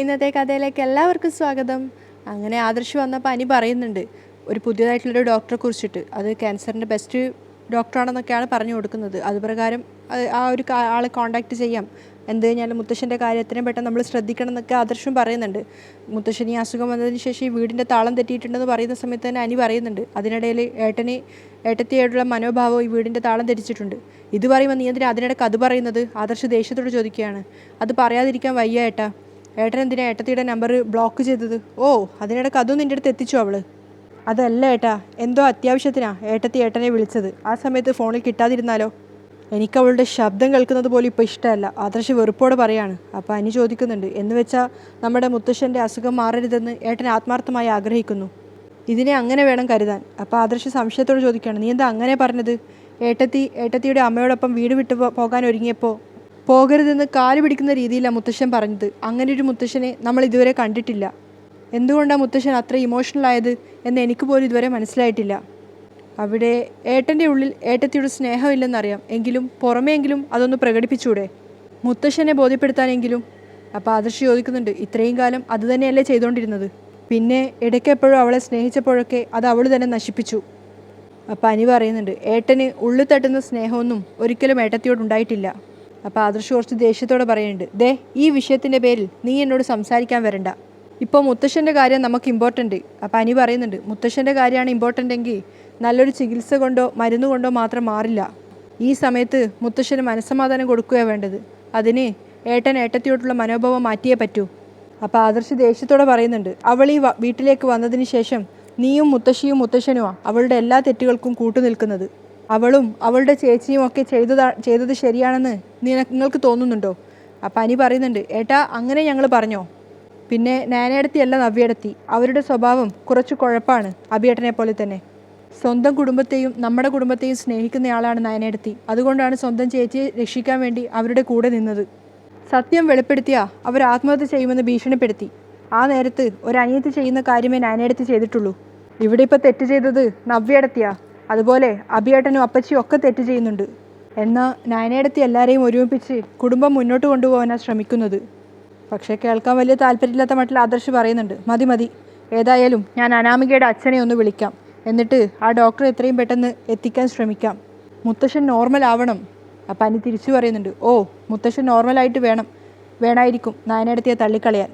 ഇന്നത്തെ കഥയിലേക്ക് എല്ലാവർക്കും സ്വാഗതം. അങ്ങനെ ആദർശ് വന്നപ്പോൾ അനി പറയുന്നുണ്ട് ഒരു പുതിയതായിട്ടുള്ളൊരു ഡോക്ടറെ കുറിച്ചിട്ട്. അത് ക്യാൻസറിന്റെ ബെസ്റ്റ് ഡോക്ടറാണെന്നൊക്കെയാണ് പറഞ്ഞു കൊടുക്കുന്നത്. അതുപ്രകാരം പ്രകാരം ആ ഒരു ആളെ കോണ്ടാക്ട് ചെയ്യാം. എന്ത് കഴിഞ്ഞാലും മുത്തശ്ശന്റെ കാര്യത്തിനെ പെട്ടെന്ന് നമ്മൾ ശ്രദ്ധിക്കണം എന്നൊക്കെ ആദർശം പറയുന്നുണ്ട്. മുത്തശ്ശൻ ഈ അസുഖം വന്നതിന് ശേഷം ഈ വീടിന്റെ താളം തെറ്റിയിട്ടുണ്ടെന്ന് പറയുന്ന സമയത്ത് തന്നെ അനി പറയുന്നുണ്ട്. അതിനിടയിൽ ഏട്ടന് ഏട്ടത്തിയായിട്ടുള്ള മനോഭാവം ഈ വീടിന്റെ താളം തെറ്റിച്ചിട്ടുണ്ട്. ഇത് പറയുമ്പോൾ നീ എന്തിനാ അതിനിടയ്ക്ക് അത് പറയുന്നത്? ആദർശ് ദേഷ്യത്തോട് ചോദിക്കുകയാണ്. അത് പറയാതിരിക്കാൻ വയ്യ ഏട്ടാ. ഏട്ടൻ എന്തിനാ ഏട്ടത്തിയുടെ നമ്പർ ബ്ലോക്ക് ചെയ്തത്? ഓ അതിനിടയ്ക്ക് അതും നിന്റെ അടുത്ത് എത്തിച്ചു അവൾ? അതല്ല ഏട്ടാ എന്തോ അത്യാവശ്യത്തിനാ ഏട്ടത്തി ഏട്ടനെ വിളിച്ചത്. ആ സമയത്ത് ഫോണിൽ കിട്ടാതിരുന്നാലോ? എനിക്ക് അവളുടെ ശബ്ദം കേൾക്കുന്നത് പോലും ഇപ്പോൾ ഇഷ്ടമല്ല. ആദർശ് വെറുപ്പോടെ പറയാണ്. അപ്പോൾ അനി ചോദിക്കുന്നുണ്ട് എന്ന് വെച്ചാൽ നമ്മുടെ മുത്തശ്ശന്റെ അസുഖം മാറരുതെന്ന് ഏട്ടൻ ആത്മാർത്ഥമായി ആഗ്രഹിക്കുന്നു. ഇതിനെ അങ്ങനെ വേണം കരുതാൻ. അപ്പോൾ ആദർശ് സംശയത്തോട് ചോദിക്കുകയാണ് നീ എന്താ അങ്ങനെ പറഞ്ഞത്? ഏട്ടത്തി ഏട്ടത്തിയുടെ അമ്മയോടൊപ്പം വീട് വിട്ടു പോകാൻ ഒരുങ്ങിയപ്പോൾ പോകരുതെന്ന് കാൽ പിടിക്കുന്ന രീതിയിലാണ് മുത്തശ്ശൻ പറഞ്ഞത്. അങ്ങനെ ഒരു മുത്തശ്ശനെ നമ്മൾ ഇതുവരെ കണ്ടിട്ടില്ല. എന്തുകൊണ്ടാണ് മുത്തശ്ശൻ അത്ര ഇമോഷണൽ ആയത് എന്ന് എനിക്ക് പോലും ഇതുവരെ മനസ്സിലായിട്ടില്ല. അവിടെ ഏട്ടന്റെ ഉള്ളിൽ ഏട്ടത്തിയുടെ സ്നേഹമില്ലെന്നറിയാം. എങ്കിലും പുറമേയെങ്കിലും അതൊന്ന് പ്രകടിപ്പിച്ചൂടെ? മുത്തശ്ശനെ ബോധ്യപ്പെടുത്താനെങ്കിലും. അപ്പോൾ ആദർശ് ചോദിക്കുന്നുണ്ട് ഇത്രയും കാലം അത് തന്നെയല്ലേ ചെയ്തുകൊണ്ടിരുന്നത് പിന്നെ ഇടയ്ക്കെപ്പോഴും അവളെ സ്നേഹിച്ചപ്പോഴൊക്കെ അത് അവൾ തന്നെ നശിപ്പിച്ചു. അപ്പം അനി പറയുന്നുണ്ട് ഏട്ടന് ഉള്ളിൽ തട്ടുന്ന സ്നേഹമൊന്നും ഒരിക്കലും ഏട്ടത്തിയോട് ഉണ്ടായിട്ടില്ല. അപ്പോൾ ആദർശ് കുറച്ച് ദേഷ്യത്തോടെ പറയുന്നുണ്ട് ദേ ഈ വിഷയത്തിന്റെ പേരിൽ നീ എന്നോട് സംസാരിക്കാൻ വരണ്ട. ഇപ്പോൾ മുത്തശ്ശന്റെ കാര്യം നമുക്ക് ഇമ്പോർട്ടന്റ് അപ്പോൾ അനി പറയുന്നുണ്ട് മുത്തശ്ശന്റെ കാര്യമാണ് ഇമ്പോർട്ടന്റ് എങ്കിൽ നല്ലൊരു ചികിത്സ കൊണ്ടോ മരുന്ന് കൊണ്ടോ മാത്രം മാറില്ല. ഈ സമയത്ത് മുത്തശ്ശന് മനസ്സമാധാനം കൊടുക്കുകയാണ് വേണ്ടത്. അതിന് ഏട്ടൻ ഏട്ടത്തിയോട്ടുള്ള മനോഭാവം മാറ്റിയേ പറ്റൂ. അപ്പോൾ ആദർശ് ദേഷ്യത്തോടെ പറയുന്നുണ്ട് അവൾ ഈ വീട്ടിലേക്ക് വന്നതിന് ശേഷം നീയും മുത്തശ്ശിയും മുത്തശ്ശനുമാണ് അവളുടെ എല്ലാ തെറ്റുകൾക്കും കൂട്ടുനിൽക്കുന്നത്. അവളും അവളുടെ ചേച്ചിയും ഒക്കെ ചെയ്തതാ ചെയ്തത് ശരിയാണെന്ന് നിന- നിങ്ങൾക്ക് തോന്നുന്നുണ്ടോ? അപ്പം അനി പറയുന്നുണ്ട് ഏട്ടാ അങ്ങനെ ഞങ്ങൾ പറഞ്ഞോ? പിന്നെ നാനയടത്തിയല്ല നവ്യടത്തി. അവരുടെ സ്വഭാവം കുറച്ച് കുഴപ്പമാണ് അഭിയേട്ടനെ പോലെ തന്നെ. സ്വന്തം കുടുംബത്തെയും നമ്മുടെ കുടുംബത്തെയും സ്നേഹിക്കുന്നയാളാണ് നയനെടുത്തി. അതുകൊണ്ടാണ് സ്വന്തം ചേച്ചിയെ രക്ഷിക്കാൻ വേണ്ടി അവരുടെ കൂടെ നിന്നത്. സത്യം വെളിപ്പെടുത്തിയ അവർ ആത്മഹത്യ ചെയ്യുമെന്ന് ഭീഷണിപ്പെടുത്തി. ആ നേരത്ത് ഒരു അനിയത്തി ചെയ്യുന്ന കാര്യമേ നാനയെടുത്ത് ചെയ്തിട്ടുള്ളൂ. ഇവിടെ ഇപ്പോൾ തെറ്റ് ചെയ്തത് നവ്യടത്തിയാ. അതുപോലെ അഭിയേട്ടനും അപ്പച്ചിയും ഒക്കെ തെറ്റ് ചെയ്യുന്നുണ്ട്. എന്നാൽ നാനയെടുത്തി എല്ലാവരെയും ഒരുമിപ്പിച്ച് കുടുംബം മുന്നോട്ട് കൊണ്ടുപോകാനാണ് ശ്രമിക്കുന്നത്. പക്ഷേ കേൾക്കാൻ വലിയ താല്പര്യമില്ലാത്ത മട്ടിൽ ആദർശ് പറയുന്നുണ്ട് മതി മതി. ഏതായാലും ഞാൻ അനാമികയുടെ അച്ഛനെ ഒന്ന് വിളിക്കാം. എന്നിട്ട് ആ ഡോക്ടറെ എത്രയും പെട്ടെന്ന് എത്തിക്കാൻ ശ്രമിക്കാം. മുത്തശ്ശൻ നോർമൽ ആവണം. അപ്പം അനി തിരിച്ചു പറയുന്നുണ്ട് ഓ മുത്തശ്ശൻ നോർമലായിട്ട് വേണം. വേണമായിരിക്കും നായനടുത്തിയെ തള്ളിക്കളയാൻ.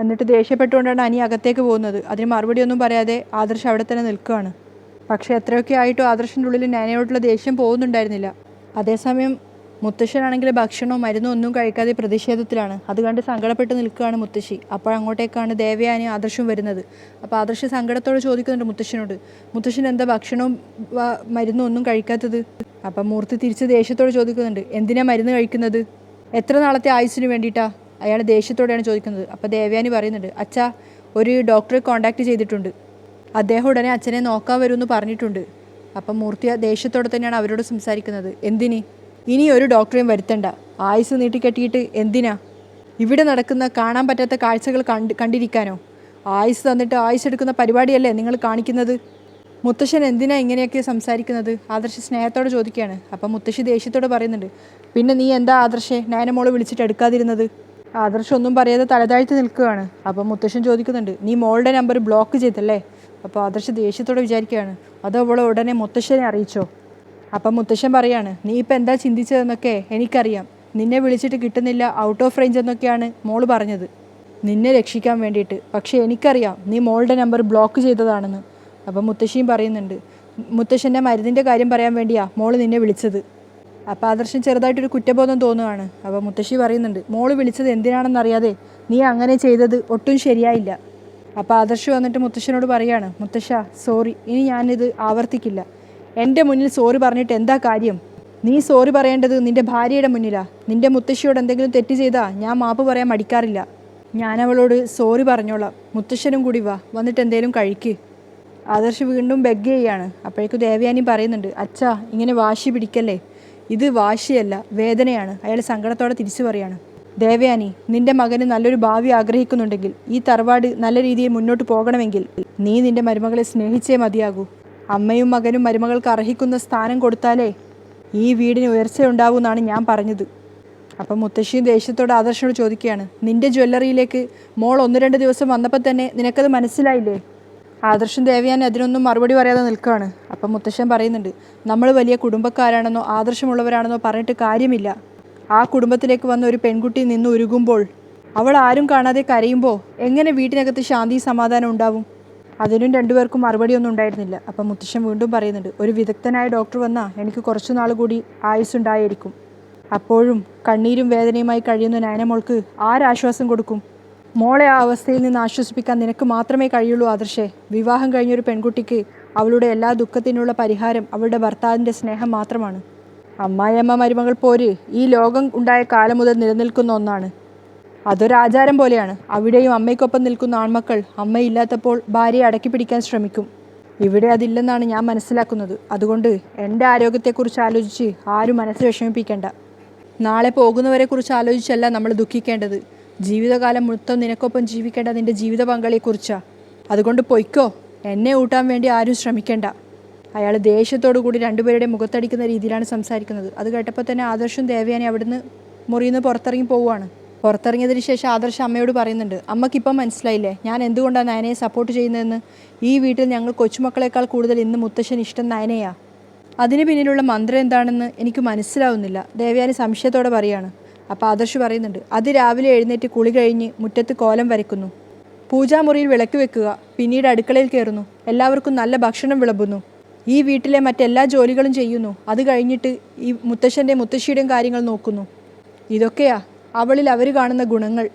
എന്നിട്ട് ദേഷ്യപ്പെട്ടുകൊണ്ടാണ് അനി അകത്തേക്ക് പോകുന്നത്. അതിന് മറുപടി ഒന്നും പറയാതെ ആദർശ് അവിടെ തന്നെ നിൽക്കുകയാണ്. പക്ഷേ എത്രയൊക്കെ ആയിട്ടും ആദർശിന്റെ ഉള്ളിൽ നാനയോടുള്ള ദേഷ്യം പോകുന്നുണ്ടായിരുന്നില്ല. അതേസമയം മുത്തശ്ശനാണെങ്കിൽ ഭക്ഷണവും മരുന്നോ ഒന്നും കഴിക്കാതെ പ്രതിഷേധത്തിലാണ്. അത് കണ്ട് സങ്കടപ്പെട്ട് നിൽക്കുകയാണ് മുത്തശ്ശി. അപ്പോൾ അങ്ങോട്ടേക്കാണ് ദേവയാനി ആദർശം വരുന്നത്. അപ്പോൾ ആദർശ് സങ്കടത്തോടെ ചോദിക്കുന്നുണ്ട് മുത്തശ്ശനോട്. മുത്തശ്ശൻ എന്താ ഭക്ഷണവും മരുന്നും ഒന്നും കഴിക്കാത്തത്? അപ്പം മൂർത്തി തിരിച്ച് ദേഷ്യത്തോടെ ചോദിക്കുന്നുണ്ട്. എന്തിനാ മരുന്ന് കഴിക്കുന്നത്? എത്ര നാളത്തെ ആയുസ്സിന് വേണ്ടിയിട്ടാ? അയാൾ ദേഷ്യത്തോടെയാണ് ചോദിക്കുന്നത്. അപ്പോൾ ദേവയാനി പറയുന്നുണ്ട്. അച്ഛാ ഒരു ഡോക്ടറെ കോൺടാക്റ്റ് ചെയ്തിട്ടുണ്ട്. അദ്ദേഹം ഉടനെ അച്ഛനെ നോക്കാൻ എന്ന് പറഞ്ഞിട്ടുണ്ട്. അപ്പം മൂർത്തി ദേഷ്യത്തോടെ തന്നെയാണ് അവരോട് സംസാരിക്കുന്നത്. എന്തിന്? ഇനി ഒരു ഡോക്ടറെയും വരുത്തണ്ട. ആയുസ് നീട്ടിക്കെട്ടിയിട്ട് എന്തിനാ? ഇവിടെ നടക്കുന്ന കാണാൻ പറ്റാത്ത കാഴ്ചകൾ കണ്ട് കണ്ടിരിക്കാനോ? ആയുസ് തന്നിട്ട് ആയുസ് എടുക്കുന്ന പരിപാടിയല്ലേ നിങ്ങൾ കാണിക്കുന്നത്? മുത്തശ്ശൻ എന്തിനാ ഇങ്ങനെയൊക്കെ സംസാരിക്കുന്നത്? ആദർശ സ്നേഹത്തോടെ ചോദിക്കുകയാണ്. അപ്പം മുത്തശ്ശി ദേഷ്യത്തോടെ പറയുന്നുണ്ട്. പിന്നെ നീ എന്താ ആദർശെ? നാനമോൾ വിളിച്ചിട്ട് എടുക്കാതിരുന്നത്? ആദർശ് ഒന്നും പറയാതെ തലതാഴ്ത്തി നിൽക്കുകയാണ്. അപ്പം മുത്തശ്ശൻ ചോദിക്കുന്നുണ്ട്. നീ മോളുടെ നമ്പർ ബ്ലോക്ക് ചെയ്തല്ലേ? അപ്പോൾ ആദർശ് ദേഷ്യത്തോടെ വിചാരിക്കുകയാണ് അത് അവളെ ഉടനെ മുത്തശ്ശനെ അറിയിച്ചോ? അപ്പം മുത്തശ്ശൻ പറയാണ് നീ ഇപ്പം എന്താ ചിന്തിച്ചതെന്നൊക്കെ എനിക്കറിയാം. നിന്നെ വിളിച്ചിട്ട് കിട്ടുന്നില്ല ഔട്ട് ഓഫ് റേഞ്ച് എന്നൊക്കെയാണ് മോൾ പറഞ്ഞത്. നിന്നെ രക്ഷിക്കാൻ വേണ്ടിയിട്ട്. പക്ഷേ എനിക്കറിയാം നീ മോളുടെ നമ്പർ ബ്ലോക്ക് ചെയ്തതാണെന്ന്. അപ്പം മുത്തശ്ശിയും പറയുന്നുണ്ട് മുത്തശ്ശന്റെ മരുന്നിന്റെ കാര്യം പറയാൻ വേണ്ടിയാ മോൾ നിന്നെ വിളിച്ചത്. അപ്പം ആദർശം ചെറുതായിട്ടൊരു കുറ്റബോധം തോന്നുകയാണ് അപ്പം മുത്തശ്ശി പറയുന്നുണ്ട് മോൾ വിളിച്ചത് എന്തിനാണെന്നറിയാതെ നീ അങ്ങനെ ചെയ്തത് ഒട്ടും ശരിയായില്ല. അപ്പോൾ ആദർശ് വന്നിട്ട് മുത്തശ്ശനോട് പറയാണ് മുത്തശ്ശ സോറി ഇനി ഞാനിത് ആവർത്തിക്കില്ല. എന്റെ മുന്നിൽ സോറി പറഞ്ഞിട്ട് എന്താ കാര്യം? നീ സോറി പറയേണ്ടത് നിന്റെ ഭാര്യയുടെ മുന്നിലാണ് നിന്റെ മുത്തശ്ശിയോട് എന്തെങ്കിലും തെറ്റ് ചെയ്താൽ ഞാൻ മാപ്പ് പറയാൻ മടിക്കാറില്ല. ഞാൻ അവളോട് സോറി പറഞ്ഞോളാം. മുത്തശ്ശനും കൂടി വാ വന്നിട്ട് എന്തേലും കഴിക്ക്. ആദർശ് വീണ്ടും ബെഗ് ചെയ്യാണ്. അപ്പോഴേക്കും ദേവയാനി പറയുന്നുണ്ട് അച്ഛാ ഇങ്ങനെ വാശി പിടിക്കല്ലേ? ഇത് വാശിയല്ല വേദനയാണ്. അയാൾ സങ്കടത്തോടെ തിരിച്ചു പറയാണ് ദേവയാനി നിന്റെ മകന് നല്ലൊരു ഭാവി ആഗ്രഹിക്കുന്നുണ്ടെങ്കിൽ ഈ തറവാട് നല്ല രീതിയിൽ മുന്നോട്ട് പോകണമെങ്കിൽ നീ നിന്റെ മരുമകളെ സ്നേഹിച്ചേ മതിയാകൂ. അമ്മയും മകനും മരുമകൾക്ക് അർഹിക്കുന്ന സ്ഥാനം കൊടുത്താലേ ഈ വീടിന് ഉയർച്ചയുണ്ടാവൂ എന്നാണ് ഞാൻ പറഞ്ഞത്. അപ്പം മുത്തശ്ശിയും ദേഷ്യത്തോട് ആദർശനോട് ചോദിക്കുകയാണ് നിന്റെ ജ്വല്ലറിയിലേക്ക് മോൾ ഒന്ന് രണ്ട് ദിവസം വന്നപ്പോൾ തന്നെ നിനക്കത് മനസ്സിലായില്ലേ? ആദർശൻ ദേവയാനി അതിനൊന്നും മറുപടി പറയാതെ നിൽക്കുകയാണ്. അപ്പം മുത്തശ്ശൻ പറയുന്നുണ്ട് നമ്മൾ വലിയ കുടുംബക്കാരാണെന്നോ ആദർശമുള്ളവരാണെന്നോ പറഞ്ഞിട്ട് കാര്യമില്ല. ആ കുടുംബത്തിലേക്ക് വന്ന ഒരു പെൺകുട്ടി നിന്ന് ഉരുകുമ്പോൾ അവൾ ആരും കാണാതെ കരയുമ്പോൾ എങ്ങനെ വീട്ടിനകത്ത് ശാന്തി സമാധാനം ഉണ്ടാവും? അതിനും രണ്ടുപേർക്കും മറുപടിയൊന്നും ഉണ്ടായിരുന്നില്ല. അപ്പം മുത്തശ്ശൻ വീണ്ടും പറയുന്നുണ്ട് ഒരു വിദഗ്ധനായ ഡോക്ടർ വന്നാൽ എനിക്ക് കുറച്ചു നാൾ കൂടി ആയുസ്സുണ്ടായിരിക്കും. അപ്പോഴും കണ്ണീരും വേദനയുമായി കഴിയുന്ന നയനമോൾക്ക് ആരാശ്വാസം കൊടുക്കും? മോളെ ആ അവസ്ഥയിൽ നിന്ന് ആശ്വസിപ്പിക്കാൻ നിനക്ക് മാത്രമേ കഴിയുള്ളൂ ആദർശേ. വിവാഹം കഴിഞ്ഞൊരു പെൺകുട്ടിക്ക് അവളുടെ എല്ലാ ദുഃഖത്തിനുള്ള പരിഹാരം അവളുടെ ഭർത്താവിന്റെ സ്നേഹം മാത്രമാണ്. അമ്മായിയമ്മ മരുമകൾ പോര്. ഈ ലോകം ഉണ്ടായ കാലം മുതൽ നിലനിൽക്കുന്ന ഒന്നാണ്. അതൊരാചാരം പോലെയാണ്. അവിടെയും അമ്മയ്ക്കൊപ്പം നിൽക്കുന്ന ആൺമക്കൾ അമ്മയില്ലാത്തപ്പോൾ ഭാര്യയെ അടക്കി പിടിക്കാൻ ശ്രമിക്കും. ഇവിടെ അതില്ലെന്നാണ് ഞാൻ മനസ്സിലാക്കുന്നത്. അതുകൊണ്ട് എന്റെ ആരോഗ്യത്തെക്കുറിച്ച് ആലോചിച്ച് ആരും മനസ്സ് വിഷമിപ്പിക്കേണ്ട. നാളെ പോകുന്നവരെക്കുറിച്ച് ആലോചിച്ചല്ല നമ്മൾ ദുഃഖിക്കേണ്ടത്. ജീവിതകാലം മൊത്തം നിനക്കൊപ്പം ജീവിക്കേണ്ട നിന്റെ ജീവിത പങ്കാളിയെക്കുറിച്ചാണ് അതുകൊണ്ട് പൊയ്ക്കോ. എന്നെ ഊട്ടാൻ വേണ്ടി ആരും ശ്രമിക്കേണ്ട. അയാൾ ദേഷ്യത്തോടു കൂടി രണ്ടുപേരുടെ മുഖത്തടിക്കുന്ന രീതിയിലാണ് സംസാരിക്കുന്നത്. അത് കേട്ടപ്പോൾ തന്നെ ആദർശും ദേവയാനി അവിടുന്ന് മുറിയിൽ നിന്ന് പുറത്തിറങ്ങി പോവുകയാണ്. പുറത്തിറങ്ങിയതിന് ശേഷം ആദർശ് അമ്മയോട് പറയുന്നുണ്ട് അമ്മക്കിപ്പം മനസ്സിലായില്ലേ? ഞാൻ എന്തുകൊണ്ടാണ് നയനയെ സപ്പോർട്ട് ചെയ്യുന്നതെന്ന്? ഈ വീട്ടിൽ ഞങ്ങൾ കൊച്ചുമക്കളെക്കാൾ കൂടുതൽ ഇന്ന് മുത്തശ്ശൻ ഇഷ്ടം നയനയാ. അതിന് പിന്നിലുള്ള മന്ത്രം എന്താണെന്ന് എനിക്ക് മനസ്സിലാവുന്നില്ല. ദേവയാനി സംശയത്തോടെ പറയാണ്. അപ്പോൾ ആദർശ് പറയുന്നുണ്ട് അത് രാവിലെ എഴുന്നേറ്റ് കുളി കഴിഞ്ഞ് മുറ്റത്ത് കോലം വരയ്ക്കുന്നു. പൂജാമുറിയിൽ വിളക്ക് വെക്കുക. പിന്നീട് അടുക്കളയിൽ കയറുന്നു. എല്ലാവർക്കും നല്ല ഭക്ഷണം വിളമ്പുന്നു. ഈ വീട്ടിലെ മറ്റെല്ലാ ജോലികളും ചെയ്യുന്നു. അത് കഴിഞ്ഞിട്ട് ഈ മുത്തശ്ശന്റെ മുത്തശ്ശിയുടെയും കാര്യങ്ങൾ നോക്കുന്നു. ഇതൊക്കെയാ അവളിൽ അവർ കാണുന്ന ഗുണങ്ങൾ.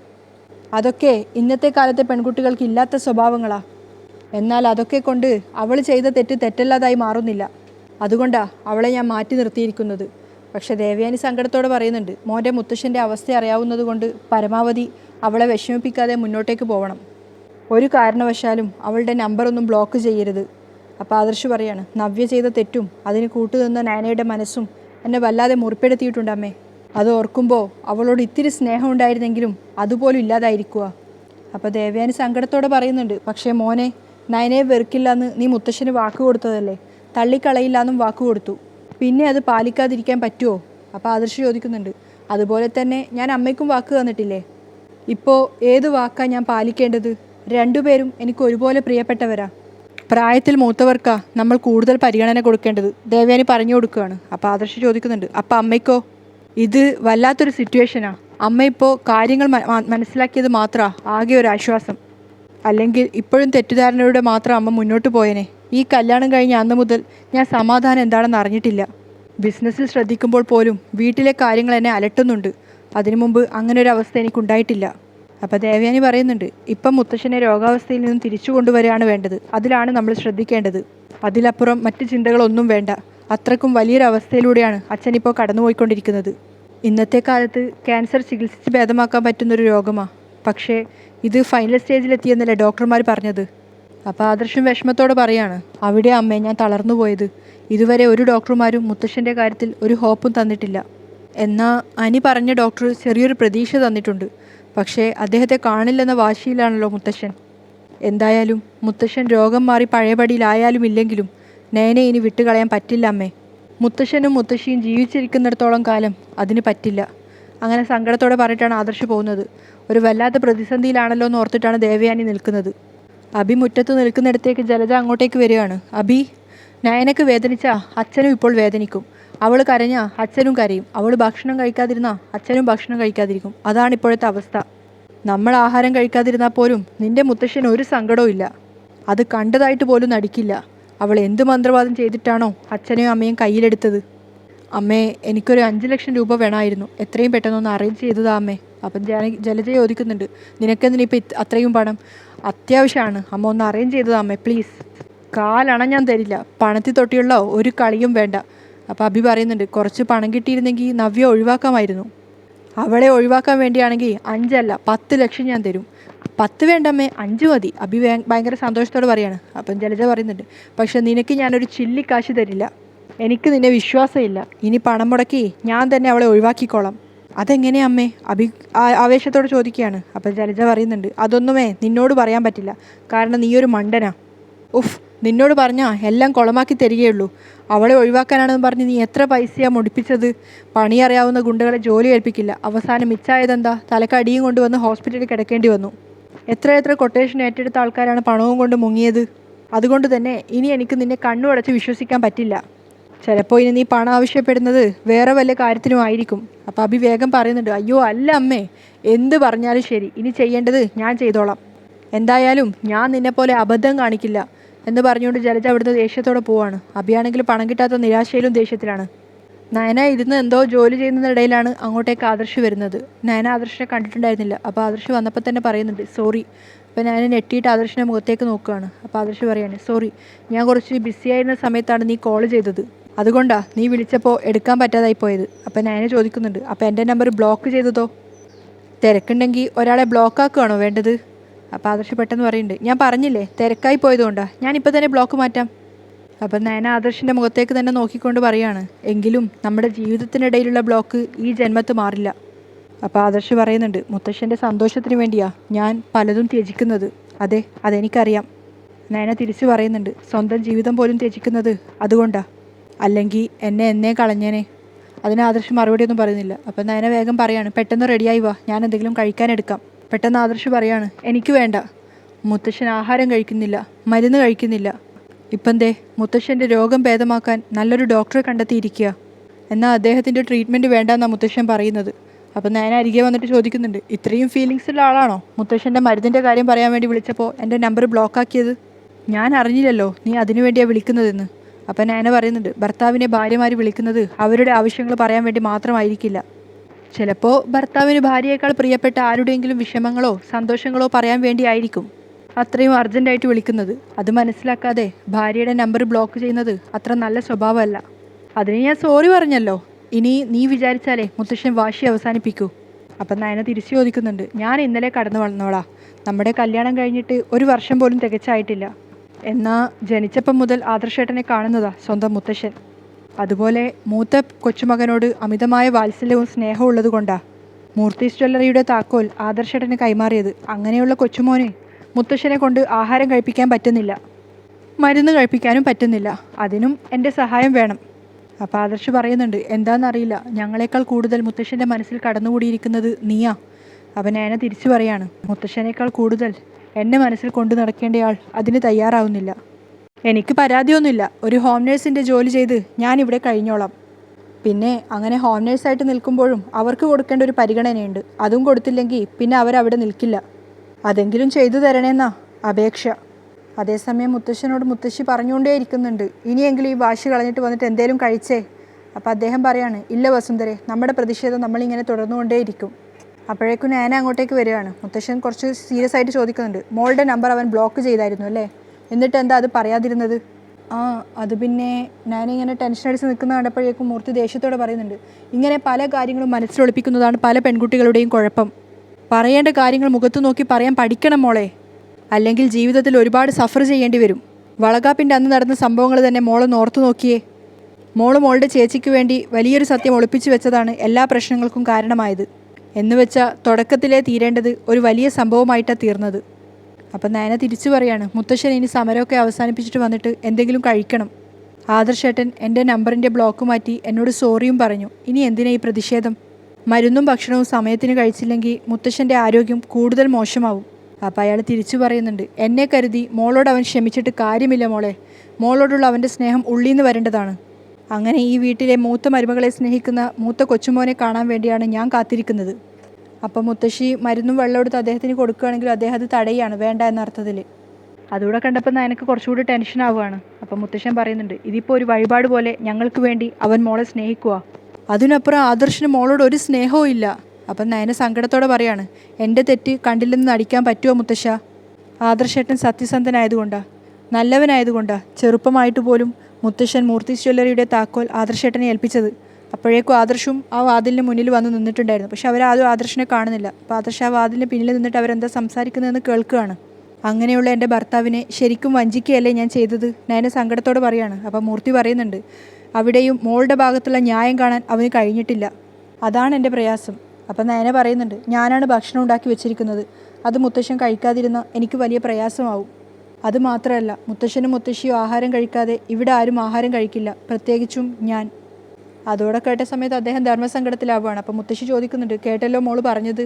അതൊക്കെ ഇന്നത്തെ കാലത്തെ പെൺകുട്ടികൾക്ക് ഇല്ലാത്ത സ്വഭാവങ്ങളാ. എന്നാൽ അതൊക്കെ കൊണ്ട് അവൾ ചെയ്ത തെറ്റ് തെറ്റല്ലാതായി മാറുന്നില്ല. അതുകൊണ്ടാ അവളെ ഞാൻ മാറ്റി നിർത്തിയിരിക്കുന്നത്. പക്ഷേ ദേവയാനി സങ്കടത്തോടെ പറയുന്നുണ്ട് മോന്റെ മുത്തശ്ശന്റെ അവസ്ഥ അറിയാവുന്നതുകൊണ്ട് പരമാവധി അവളെ വിഷമിപ്പിക്കാതെ മുന്നോട്ടേക്ക് പോകണം ഒരു കാരണവശാലും അവളുടെ നമ്പറൊന്നും ബ്ലോക്ക് ചെയ്യരുത്. അപ്പോൾ ആദർശ് പറയാണ് നവ്യ ചെയ്ത തെറ്റും അതിന് കൂട്ടുനിന്ന നാനയുടെ മനസ്സും എന്നെ വല്ലാതെ മുറിപ്പെടുത്തിയിട്ടുണ്ട് അമ്മേ. അത് ഓർക്കുമ്പോൾ അവളോട് ഇത്തിരി സ്നേഹം ഉണ്ടായിരുന്നെങ്കിലും അതുപോലും ഇല്ലാതായിരിക്കുക അപ്പോൾ ദേവയാനി സങ്കടത്തോടെ പറയുന്നുണ്ട് പക്ഷേ മോനെ നയനയെ വെറുക്കില്ല എന്ന് നീ മുത്തശ്ശന് വാക്ക് കൊടുത്തതല്ലേ? തള്ളിക്കളയില്ല എന്നും വാക്ക് കൊടുത്തു. പിന്നെ അത് പാലിക്കാതിരിക്കാൻ പറ്റുമോ അപ്പോൾ ആദർശ് ചോദിക്കുന്നുണ്ട് അതുപോലെ തന്നെ ഞാൻ അമ്മയ്ക്കും വാക്ക് തന്നിട്ടില്ലേ? ഇപ്പോൾ ഏത് വാക്കാണ് ഞാൻ പാലിക്കേണ്ടത്? രണ്ടുപേരും എനിക്ക് ഒരുപോലെ പ്രിയപ്പെട്ടവരാ. പ്രായത്തിൽ മൂത്തവർക്കാ നമ്മൾ കൂടുതൽ പരിഗണന കൊടുക്കേണ്ടത്. ദേവയാനി പറഞ്ഞു കൊടുക്കുകയാണ്. അപ്പോൾ ആദർശ് ചോദിക്കുന്നുണ്ട് അപ്പോൾ അമ്മയ്ക്കോ? ഇത് വല്ലാത്തൊരു സിറ്റുവേഷനാണ് അമ്മ ഇപ്പോൾ കാര്യങ്ങൾ മനസ്സിലാക്കിയത് മാത്രമാ ആകെ ഒരു ആശ്വാസം. അല്ലെങ്കിൽ ഇപ്പോഴും തെറ്റിദ്ധാരണയുടെ മാത്രം അമ്മ മുന്നോട്ട് പോയനെ? ഈ കല്യാണം കഴിഞ്ഞ അന്ന് മുതൽ ഞാൻ സമാധാനം എന്താണെന്ന് അറിഞ്ഞിട്ടില്ല. ബിസിനസ്സിൽ ശ്രദ്ധിക്കുമ്പോൾ പോലും വീട്ടിലെ കാര്യങ്ങൾ എന്നെ അലട്ടുന്നുണ്ട്. അതിനു മുമ്പ് അങ്ങനെ ഒരു അവസ്ഥ എനിക്കുണ്ടായിട്ടില്ല. അപ്പോൾ ദേവയാനി പറയുന്നുണ്ട് ഇപ്പം മുത്തശ്ശനെ രോഗാവസ്ഥയിൽ നിന്നും തിരിച്ചു കൊണ്ടുവരികയാണ് വേണ്ടത്. അതിലാണ് നമ്മൾ ശ്രദ്ധിക്കേണ്ടത്. അതിലപ്പുറം മറ്റ് ചിന്തകളൊന്നും വേണ്ട. അത്രക്കും വലിയൊരു അവസ്ഥയിലൂടെയാണ് അച്ഛൻ ഇപ്പോൾ കടന്നുപോയിക്കൊണ്ടിരിക്കുന്നത്. ഇന്നത്തെ കാലത്ത് ക്യാൻസർ ചികിത്സിച്ച് ഭേദമാക്കാൻ പറ്റുന്നൊരു രോഗമാണ് പക്ഷേ ഇത് ഫൈനൽ സ്റ്റേജിലെത്തിയെന്നല്ലേ ഡോക്ടർമാർ പറഞ്ഞത്. അപ്പോൾ ആദർശം വിഷമത്തോടെ പറയാണ് അവിടെ അമ്മേ ഞാൻ തളർന്നു പോയത്. ഇതുവരെ ഒരു ഡോക്ടർമാരും മുത്തശ്ശന്റെ കാര്യത്തിൽ ഒരു ഹോപ്പും തന്നിട്ടില്ല. എന്നാൽ അനി പറഞ്ഞ ഡോക്ടർ ചെറിയൊരു പ്രതീക്ഷ തന്നിട്ടുണ്ട്. പക്ഷേ അദ്ദേഹത്തെ കാണില്ലെന്ന വാശിയിലാണല്ലോ മുത്തശ്ശൻ. എന്തായാലും മുത്തശ്ശൻ രോഗം മാറി പഴയപടിയിലായാലും ഇല്ലെങ്കിലും നേനെ ഇനി വിട്ടുകളയാൻ പറ്റില്ല അമ്മേ. മുത്തശ്ശനും മുത്തശ്ശിയും ജീവിച്ചിരിക്കുന്നിടത്തോളം കാലം അതിന് പറ്റില്ല. അങ്ങനെ സങ്കടത്തോടെ പറഞ്ഞിട്ടാണ് ആദർശ് പോകുന്നത്. ഒരു വല്ലാത്ത പ്രതിസന്ധിയിലാണല്ലോ എന്ന് ഓർത്തിട്ടാണ് ദേവയാനി നിൽക്കുന്നത്. അഭി മുറ്റത്ത് നിൽക്കുന്നിടത്തേക്ക് ജലജ അങ്ങോട്ടേക്ക് വരികയാണ്. അഭി നയനക്ക് വേദനിച്ചാ അച്ഛനും ഇപ്പോൾ വേദനിക്കും. അവൾ കരഞ്ഞാ അച്ഛനും കരയും. അവൾ ഭക്ഷണം കഴിക്കാതിരുന്നാ അച്ഛനും ഭക്ഷണം കഴിക്കാതിരിക്കും. അതാണ് ഇപ്പോഴത്തെ അവസ്ഥ. നമ്മൾ ആഹാരം കഴിക്കാതിരുന്നാൽ പോലും നിന്റെ മുത്തശ്ശൻ ഒരു സങ്കടവും ഇല്ല. അത് കണ്ടതായിട്ട് പോലും നടിക്കില്ല. അവൾ എന്ത് മന്ത്രവാദം ചെയ്തിട്ടാണോ അച്ഛനെയും അമ്മയും കയ്യിലെടുത്തത്? അമ്മേ എനിക്കൊരു അഞ്ച് ലക്ഷം രൂപ വേണമായിരുന്നു. എത്രയും പെട്ടെന്നൊന്ന് അറേഞ്ച് ചെയ്തതാ അമ്മേ. അപ്പം ജന ജലജ ചോദിക്കുന്നുണ്ട്. നിനക്കെന്തിനിപ്പോൾ അത്രയും പണം? അത്യാവശ്യമാണ്. അമ്മ ഒന്ന് അറേഞ്ച് ചെയ്തതാ അമ്മേ പ്ലീസ്. കാലണ ഞാൻ തരില്ല. പണത്തിൽ തൊട്ടിയുള്ള ഒരു കളിയും വേണ്ട. അപ്പോൾ അഭി പറയുന്നുണ്ട് കുറച്ച് പണം കിട്ടിയിരുന്നെങ്കിൽ നവ്യ ഒഴിവാക്കാമായിരുന്നു. അവളെ ഒഴിവാക്കാൻ വേണ്ടിയാണെങ്കിൽ അഞ്ചല്ല പത്ത് ലക്ഷം ഞാൻ തരും. പത്ത് വേണ്ടമ്മേ അഞ്ച് മതി. അഭി ഭയ- ഭയങ്കര സന്തോഷത്തോടെ പറയാണ്. അപ്പം ജലജ പറയുന്നുണ്ട് പക്ഷെ നിനക്ക് ഞാനൊരു ചില്ലിക്കാശ് തരില്ല. എനിക്ക് നിന്നെ വിശ്വാസമില്ല. ഇനി പണം മുടക്കി ഞാൻ തന്നെ അവളെ ഒഴിവാക്കിക്കോളാം. അതെങ്ങനെയാ അമ്മേ? അഭി ആവേശത്തോടെ ചോദിക്കുകയാണ്. അപ്പം ജലജ പറയുന്നുണ്ട് അതൊന്നുമേ നിന്നോട് പറയാൻ പറ്റില്ല. കാരണം നീ ഒരു മണ്ടനാ. ഉഫ് നിന്നോട് പറഞ്ഞാൽ എല്ലാം കുളമാക്കി തരികയുള്ളൂ. അവളെ ഒഴിവാക്കാനാണെന്ന് പറഞ്ഞ് നീ എത്ര പൈസയാണ് മുടിപ്പിച്ചത്? പണി അറിയാവുന്ന ഗുണ്ടകളെ ജോലി ഏൽപ്പിക്കില്ല. അവസാനം മിച്ചായതെന്താ? തലക്കടിയും കൊണ്ടുവന്ന് ഹോസ്പിറ്റലിൽ കിടക്കേണ്ടി വന്നു. എത്ര എത്ര കൊട്ടേഷൻ ഏറ്റെടുത്ത ആൾക്കാരാണ് പണവും കൊണ്ട് മുങ്ങിയത്. അതുകൊണ്ട് തന്നെ ഇനി എനിക്ക് നിന്നെ കണ്ണു അടച്ച് വിശ്വസിക്കാൻ പറ്റില്ല. ചിലപ്പോൾ ഇനി നീ പണം ആവശ്യപ്പെടുന്നത് വേറെ വല്ല കാര്യത്തിനും ആയിരിക്കും. അപ്പം അഭി വേഗം പറയുന്നുണ്ട് അയ്യോ അല്ല അമ്മേ. എന്ത് പറഞ്ഞാലും ശരി. ഇനി ചെയ്യേണ്ടത് ഞാൻ ചെയ്തോളാം. എന്തായാലും ഞാൻ നിന്നെപ്പോലെ അബദ്ധം കാണിക്കില്ല. എന്ന് പറഞ്ഞുകൊണ്ട് ജലജ അവിടുന്ന് ദേഷ്യത്തോടെ പോവാണ്. അഭിയാണെങ്കിൽ പണം കിട്ടാത്ത നിരാശയിലും ദേഷ്യത്തിലാണ്. നയന ഇരുന്ന് എന്തോ ജോലി ചെയ്യുന്നതിനിടയിലാണ് അങ്ങോട്ടേക്ക് ആദർശ് വരുന്നത്. നയന ആദർശിനെ കണ്ടിട്ടുണ്ടായിരുന്നില്ല. അപ്പോൾ ആദർശ് വന്നപ്പോൾ തന്നെ പറയുന്നുണ്ട് സോറി. അപ്പോൾ ഞാൻ നെട്ടിയിട്ട് ആദർശിന്റെ മുഖത്തേക്ക് നോക്കുകയാണ്. അപ്പോൾ ആദർശ് പറയാണ് സോറി ഞാൻ കുറച്ച് ബിസി ആയിരുന്ന സമയത്താണ് നീ കോൾ ചെയ്തത്. അതുകൊണ്ടാ നീ വിളിച്ചപ്പോൾ എടുക്കാൻ പറ്റാതായി പോയത്. അപ്പോൾ നയന ചോദിക്കുന്നുണ്ട് അപ്പോൾ എന്റെ നമ്പർ ബ്ലോക്ക് ചെയ്തതോ? തിരക്കുണ്ടെങ്കിൽ ഒരാളെ ബ്ലോക്ക് ആക്കുകയാണോ വേണ്ടത്? അപ്പോൾ ആദർശ് പെട്ടെന്ന് പറയുന്നുണ്ട് ഞാൻ പറഞ്ഞില്ലേ തിരക്കായി പോയതുകൊണ്ടാണ് ഞാനിപ്പോൾ തന്നെ ബ്ലോക്ക് മാറ്റാം. അപ്പം നയന ആദർശിന്റെ മുഖത്തേക്ക് തന്നെ നോക്കിക്കൊണ്ട് പറയാണ് എങ്കിലും നമ്മുടെ ജീവിതത്തിനിടയിലുള്ള ബ്ലോക്ക് ഈ ജന്മത്ത് മാറില്ല. അപ്പോൾ ആദർശ് പറയുന്നുണ്ട് മുത്തശ്ശന്റെ സന്തോഷത്തിന് വേണ്ടിയാ ഞാൻ പലതും ത്യജിക്കുന്നത്. അതെ അതെനിക്കറിയാം. നയന തിരിച്ചു പറയുന്നുണ്ട് സ്വന്തം ജീവിതം പോലും ത്യജിക്കുന്നത് അതുകൊണ്ടാ. അല്ലെങ്കിൽ എന്നെ എന്നേ കളഞ്ഞേനെ. അതിന് ആദർശ് മറുപടിയൊന്നും പറയുന്നില്ല. അപ്പം നയന വേഗം പറയാണ് പെട്ടെന്ന് റെഡിയായി വാ. ഞാൻ എന്തെങ്കിലും കഴിക്കാൻ എടുക്കാം. പെട്ടെന്ന് ആദർശ് പറയാണ് എനിക്ക് വേണ്ട. മുത്തശ്ശൻ ആഹാരം കഴിക്കുന്നില്ല മരുന്ന് കഴിക്കുന്നില്ല. ഇപ്പം ദേ മുത്തശ്ശന്റെ രോഗം ഭേദമാക്കാൻ നല്ലൊരു ഡോക്ടറെ കണ്ടെത്തിയിരിക്കുക. എന്നാൽ അദ്ദേഹത്തിന്റെ ട്രീറ്റ്മെന്റ് വേണ്ടെന്നാണ് മുത്തശ്ശൻ പറയുന്നത്. അപ്പം ഞാൻ അരികെ വന്നിട്ട് ചോദിക്കുന്നുണ്ട് ഇത്രയും ഫീലിങ്സ് ഉള്ള ആളാണോ? മുത്തശ്ശന്റെ മരുന്നിന്റെ കാര്യം പറയാൻ വേണ്ടി വിളിച്ചപ്പോൾ എന്റെ നമ്പർ ബ്ലോക്ക് ആക്കിയത്. ഞാൻ അറിഞ്ഞില്ലല്ലോ നീ അതിനു വേണ്ടിയാണ് വിളിക്കുന്നതെന്ന്. അപ്പം ഞാൻ പറയുന്നുണ്ട് ഭർത്താവിനെ ഭാര്യമാർ വിളിക്കുന്നത് അവരുടെ ആവശ്യങ്ങൾ പറയാൻ വേണ്ടി മാത്രമായിരിക്കില്ല. ചിലപ്പോൾ ഭർത്താവിന് ഭാര്യയേക്കാൾ പ്രിയപ്പെട്ട ആരുടെയെങ്കിലും വിഷമങ്ങളോ സന്തോഷങ്ങളോ പറയാൻ വേണ്ടിയായിരിക്കും. അത്രയും അർജന്റായിട്ട് വിളിക്കുന്നത്. അത് മനസ്സിലാക്കാതെ ഭാര്യയുടെ നമ്പർ ബ്ലോക്ക് ചെയ്യുന്നത് അത്ര നല്ല സ്വഭാവമല്ല. അതിന് ഞാൻ സോറി പറഞ്ഞല്ലോ. ഇനി നീ വിചാരിച്ചാലേ മുത്തശ്ശൻ വാശി അവസാനിപ്പിക്കൂ. അപ്പം നയന തിരിച്ചു ചോദിക്കുന്നുണ്ട്. ഞാൻ ഇന്നലെ കടന്നു വന്നോളാ. നമ്മുടെ കല്യാണം കഴിഞ്ഞിട്ട് ഒരു വർഷം പോലും തികച്ചായിട്ടില്ല. എന്നാ ജനിച്ചപ്പം മുതൽ ആദർശേട്ടനെ കാണുന്നതാ സ്വന്തം മുത്തശ്ശൻ. അതുപോലെ മൂത്ത കൊച്ചുമകനോട് അമിതമായ വാത്സല്യവും സ്നേഹവും ഉള്ളത് കൊണ്ടാ. മൂർത്തീസ് ജ്വല്ലറിയുടെ താക്കോൽ ആദർശേട്ടന് കൈമാറിയത്. അങ്ങനെയുള്ള കൊച്ചുമോനെ മുത്തശ്ശനെ കൊണ്ട് ആഹാരം കഴിപ്പിക്കാൻ പറ്റുന്നില്ല. മരുന്ന് കഴിപ്പിക്കാനും പറ്റുന്നില്ല. അതിനും എന്റെ സഹായം വേണം. അപ്പോൾ ആദർശ് പറയുന്നുണ്ട് എന്താണെന്നറിയില്ല ഞങ്ങളെക്കാൾ കൂടുതൽ മുത്തശ്ശന്റെ മനസ്സിൽ കടന്നുകൂടിയിരിക്കുന്നത് നീയാ. അവൻ എന്നെ തിരിച്ചു പറയാണ് മുത്തശ്ശനേക്കാൾ കൂടുതൽ എന്നെ മനസ്സിൽ കൊണ്ടു നടക്കേണ്ടയാൾ അതിന് തയ്യാറാവുന്നില്ല. എനിക്ക് പരാതിയൊന്നുമില്ല. ഒരു ഹോം നേഴ്സിന്റെ ജോലി ചെയ്ത് ഞാനിവിടെ കഴിഞ്ഞോളാം. പിന്നെ അങ്ങനെ ഹോം നേഴ്സായിട്ട് നിൽക്കുമ്പോഴും അവർക്ക് കൊടുക്കേണ്ട ഒരു പരിഗണനയുണ്ട്. അതും കൊടുത്തില്ലെങ്കിൽ പിന്നെ അവരവിടെ നിൽക്കില്ല. അതെങ്കിലും ചെയ്തു തരണേന്നാ അപേക്ഷ. അതേസമയം മുത്തശ്ശനോട് മുത്തശ്ശി പറഞ്ഞുകൊണ്ടേ ഇരിക്കുന്നുണ്ട്. ഇനിയെങ്കിലും ഈ വാശി കളഞ്ഞിട്ട് വന്നിട്ട് എന്തേലും കഴിച്ചേ? അപ്പോൾ അദ്ദേഹം പറയാണ് ഇല്ല വസുന്ധരെ നമ്മുടെ പ്രതിഷേധം നമ്മളിങ്ങനെ തുടർന്നുകൊണ്ടേയിരിക്കും അപ്പോഴേക്കും ഞാൻ അങ്ങോട്ടേക്ക് വരികയാണ്. മുത്തശ്ശൻ കുറച്ച് സീരിയസ് ആയിട്ട് ചോദിക്കുന്നുണ്ട്. മോളുടെ നമ്പർ അവൻ ബ്ലോക്ക് ചെയ്തായിരുന്നു അല്ലേ? എന്നിട്ട് എന്താ അത് പറയാതിരുന്നത്? ആ അത് പിന്നെ ഞാനിങ്ങനെ ടെൻഷൻ അടിച്ച് നിൽക്കുന്ന കണ്ടപ്പോഴേക്കും മൂർത്തി ദേഷ്യത്തോടെ പറയുന്നുണ്ട് ഇങ്ങനെ പല കാര്യങ്ങളും മനസ്സിലൊളിപ്പിക്കുന്നതാണ് പല പെൺകുട്ടികളുടെയും കുഴപ്പം. പറയേണ്ട കാര്യങ്ങൾ മുഖത്ത് നോക്കി പറയാൻ പഠിക്കണം മോളെ. അല്ലെങ്കിൽ ജീവിതത്തിൽ ഒരുപാട് സഫർ ചെയ്യേണ്ടി വരും. വളകാപ്പിന്റെ അന്ന് നടന്ന സംഭവങ്ങൾ തന്നെ മോളൊന്ന് ഓർത്തു നോക്കിയേ. മോൾ മോളുടെ ചേച്ചിക്ക് വേണ്ടി വലിയൊരു സത്യം ഒളിപ്പിച്ചു വെച്ചതാണ് എല്ലാ പ്രശ്നങ്ങൾക്കും കാരണമായത്. എന്നുവെച്ചാൽ തുടക്കത്തിലേ തീരേണ്ടത് ഒരു വലിയ സംഭവമായിട്ടാണ് തീർന്നത്. അപ്പം നയന തിരിച്ചു പറയാണ് മുത്തശ്ശൻ ഇനി സമരമൊക്കെ അവസാനിപ്പിച്ചിട്ട് വന്നിട്ട് എന്തെങ്കിലും കഴിക്കണം. ആദർശേട്ടൻ എന്റെ നമ്പറിന്റെ ബ്ലോക്ക് മാറ്റി എന്നോട് സോറിയും പറഞ്ഞു. ഇനി എന്തിനാ ഈ പ്രതിഷേധം? മരുന്നും ഭക്ഷണവും സമയത്തിന് കഴിച്ചില്ലെങ്കിൽ മുത്തശ്ശന്റെ ആരോഗ്യം കൂടുതൽ മോശമാവും. അപ്പം അയാൾ തിരിച്ചു പറയുന്നുണ്ട് എന്നെ കരുതി മോളോട് അവൻ ക്ഷമിച്ചിട്ട് കാര്യമില്ല മോളെ. മോളോടുള്ള അവന്റെ സ്നേഹം ഉള്ളിന്ന് വരേണ്ടതാണ്. അങ്ങനെ ഈ വീട്ടിലെ മൂത്ത മരുമകളെ സ്നേഹിക്കുന്ന മൂത്ത കൊച്ചുമോനെ കാണാൻ വേണ്ടിയാണ് ഞാൻ കാത്തിരിക്കുന്നത്. അപ്പം മുത്തശ്ശി മരുന്നും വെള്ളം എടുത്ത് അദ്ദേഹത്തിന് കൊടുക്കുകയാണെങ്കിൽ അദ്ദേഹം അത് തടയാണ് വേണ്ട എന്ന അർത്ഥത്തിൽ അതുകൂടെ കണ്ടപ്പോൾ എനിക്ക് കുറച്ചുകൂടി ടെൻഷൻ ആവുകയാണ് അപ്പം മുത്തശ്ശൻ പറയുന്നുണ്ട് ഇതിപ്പോൾ ഒരു വഴിപാട് പോലെ ഞങ്ങൾക്ക് വേണ്ടി അവൻ മോളെ സ്നേഹിക്കുക. അതിനപ്പുറം ആദർശന് മോളോട് ഒരു സ്നേഹവും ഇല്ല. അപ്പം നയന സങ്കടത്തോടെ പറയാണ് എന്റെ തെറ്റ് കണ്ടില്ലെന്ന് നടിക്കാൻ പറ്റുമോ മുത്തശ്ശ? ആദർശേട്ടൻ സത്യസന്ധനായതുകൊണ്ടാ നല്ലവനായതുകൊണ്ടാ ചെറുപ്പമായിട്ട് പോലും മുത്തശ്ശൻ മൂർത്തി ജ്വല്ലറിയുടെ താക്കോൽ ആദർശേട്ടനെ ഏൽപ്പിച്ചത്. അപ്പോഴേക്കും ആദർശും ആ വാതിലിന് മുന്നിൽ വന്ന് നിന്നിട്ടുണ്ടായിരുന്നു. പക്ഷെ അവർ ആരും ആദർശിനെ കാണുന്നില്ല. അപ്പോൾ ആദർശ് ആ വാതിലിന് പിന്നിൽ നിന്നിട്ട് അവരെന്താ സംസാരിക്കുന്നതെന്ന് കേൾക്കുകയാണ്. അങ്ങനെയുള്ള എന്റെ ഭർത്താവിനെ ശരിക്കും വഞ്ചിക്കുകയല്ലേ ഞാൻ ചെയ്തത്? നയന സങ്കടത്തോടെ പറയാണ്. അപ്പോൾ മൂർത്തി പറയുന്നുണ്ട് അവിടെയും മോളുടെ ഭാഗത്തുള്ള ന്യായം കാണാൻ അവന് കഴിഞ്ഞിട്ടില്ല. അതാണ് എന്റെ പ്രയാസം. അപ്പം നയന പറയുന്നുണ്ട് ഞാനാണ് ഭക്ഷണം ഉണ്ടാക്കി വെച്ചിരിക്കുന്നത്. അത് മുത്തശ്ശൻ കഴിക്കാതിരുന്ന എനിക്ക് വലിയ പ്രയാസമാവും. അത് മാത്രമല്ല മുത്തശ്ശനും മുത്തശ്ശിയും ആഹാരം കഴിക്കാതെ ഇവിടെ ആരും ആഹാരം കഴിക്കില്ല. പ്രത്യേകിച്ചും ഞാൻ. അതോടെ കേട്ട സമയത്ത് അദ്ദേഹം ധർമ്മസങ്കടത്തിലാവുകയാണ്. അപ്പോൾ മുത്തശ്ശി ചോദിക്കുന്നുണ്ട് കേട്ടല്ലോ മോൾ പറഞ്ഞത്?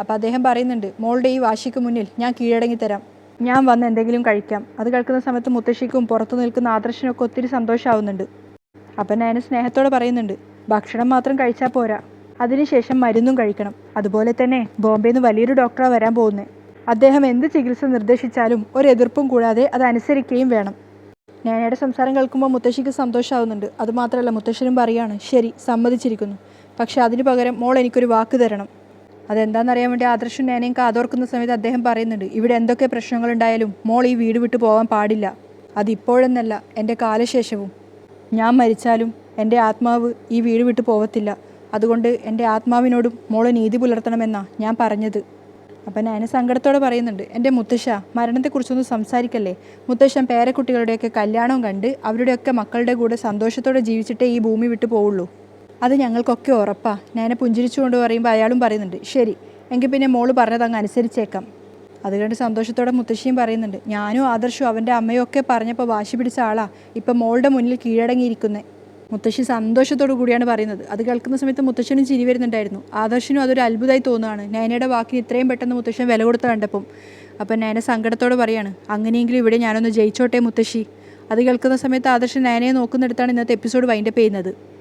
അപ്പോൾ അദ്ദേഹം പറയുന്നുണ്ട് മോളുടെ ഈ വാശിക്ക് മുന്നിൽ ഞാൻ കീഴടങ്ങി തരാം. ഞാൻ വന്ന് എന്തെങ്കിലും കഴിക്കാം. അത് കേൾക്കുന്ന സമയത്ത് മുത്തശ്ശിക്കും പുറത്തു നിൽക്കുന്ന ആദർശനൊക്കെ ഒത്തിരി സന്തോഷമാവുന്നുണ്ട് അപ്പം ഞാൻ സ്നേഹത്തോടെ പറയുന്നുണ്ട് ഭക്ഷണം മാത്രം കഴിച്ചാൽ പോരാ. അതിനുശേഷം മരുന്നും കഴിക്കണം. അതുപോലെ തന്നെ ബോംബെയിൽ നിന്ന് വലിയൊരു ഡോക്ടറാണ് വരാൻ പോകുന്നത് അദ്ദേഹം എന്ത് ചികിത്സ നിർദ്ദേശിച്ചാലും ഒരു എതിർപ്പും കൂടാതെ അത് വേണം. നാനയുടെ സംസാരം കേൾക്കുമ്പോൾ മുത്തശ്ശിക്ക് സന്തോഷമാവുന്നുണ്ട് അതുമാത്രമല്ല മുത്തശ്ശനും പറയാണ് ശരി സമ്മതിച്ചിരിക്കുന്നു. പക്ഷേ അതിനു പകരം മോൾ എനിക്കൊരു വാക്ക് തരണം. അതെന്താണെന്നറിയാൻ വേണ്ടി ആദർശം നേനയും കാതോർക്കുന്ന സമയത്ത് അദ്ദേഹം പറയുന്നുണ്ട് ഇവിടെ എന്തൊക്കെ പ്രശ്നങ്ങളുണ്ടായാലും മോൾ ഈ വീട് വിട്ടു പോകാൻ പാടില്ല. അതിപ്പോഴെന്നല്ല എന്റെ കാലശേഷവും. ഞാൻ മരിച്ചാലും എന്റെ ആത്മാവ് ഈ വീട് വിട്ടു പോവത്തില്ല. അതുകൊണ്ട് എന്റെ ആത്മാവിനോടും മോളെ നീതി പുലർത്തണമെന്നാണ് ഞാൻ പറഞ്ഞത്. അപ്പം ഞാൻ സങ്കടത്തോടെ പറയുന്നുണ്ട്. എന്റെ മുത്തശ്ശ മരണത്തെക്കുറിച്ചൊന്നും സംസാരിക്കല്ലേ? മുത്തശ്ശൻ പേരക്കുട്ടികളുടെയൊക്കെ കല്യാണം കണ്ട് അവരുടെയൊക്കെ മക്കളുടെ കൂടെ സന്തോഷത്തോടെ ജീവിച്ചിട്ടേ ഈ ഭൂമി വിട്ടു പോവുള്ളൂ. അത് ഞങ്ങൾക്കൊക്കെ ഉറപ്പാ. ഞാൻ പുഞ്ചിരിച്ചുകൊണ്ട് പറയുമ്പോൾ അയാളും പറയുന്നുണ്ട് ശരി എങ്കിൽ പിന്നെ മോൾ പറഞ്ഞത് അങ്ങ് അനുസരിച്ചേക്കാം. അത് കണ്ട് സന്തോഷത്തോടെ മുത്തശ്ശിയും പറയുന്നുണ്ട് ഞാനും ആദർശവും അവന്റെ അമ്മയും ഒക്കെ പറഞ്ഞപ്പോൾ വാശി പിടിച്ച ആളാ. ഇപ്പം മോളുടെ മുന്നിൽ കീഴടങ്ങിയിരിക്കുന്നേ. മുത്തശ്ശി സന്തോഷത്തോടു കൂടിയാണ് പറയുന്നത്. അത് കേൾക്കുന്ന സമയത്ത് മുത്തശ്ശനും ചിരി വരുന്നുണ്ടായിരുന്നു. ആദർശനും അതൊരു അത്ഭുതമായി തോന്നുകയാണ്. നയനയുടെ വാക്കിന് ഇത്രയും പെട്ടെന്ന് മുത്തശ്ശൻ വില കൊടുത്ത കണ്ടപ്പം. അപ്പം നയന സങ്കടത്തോട് പറയാണ് അങ്ങനെയെങ്കിലും ഇവിടെ ഞാനൊന്ന് ജയിച്ചോട്ടെ മുത്തശ്ശി. അത് കേൾക്കുന്ന സമയത്ത് ആദർശൻ നയനയെ നോക്കുന്നിടത്താണ് ഇന്നത്തെ എപ്പിസോഡ് വൈൻഡപ്പ് ചെയ്യുന്നത്.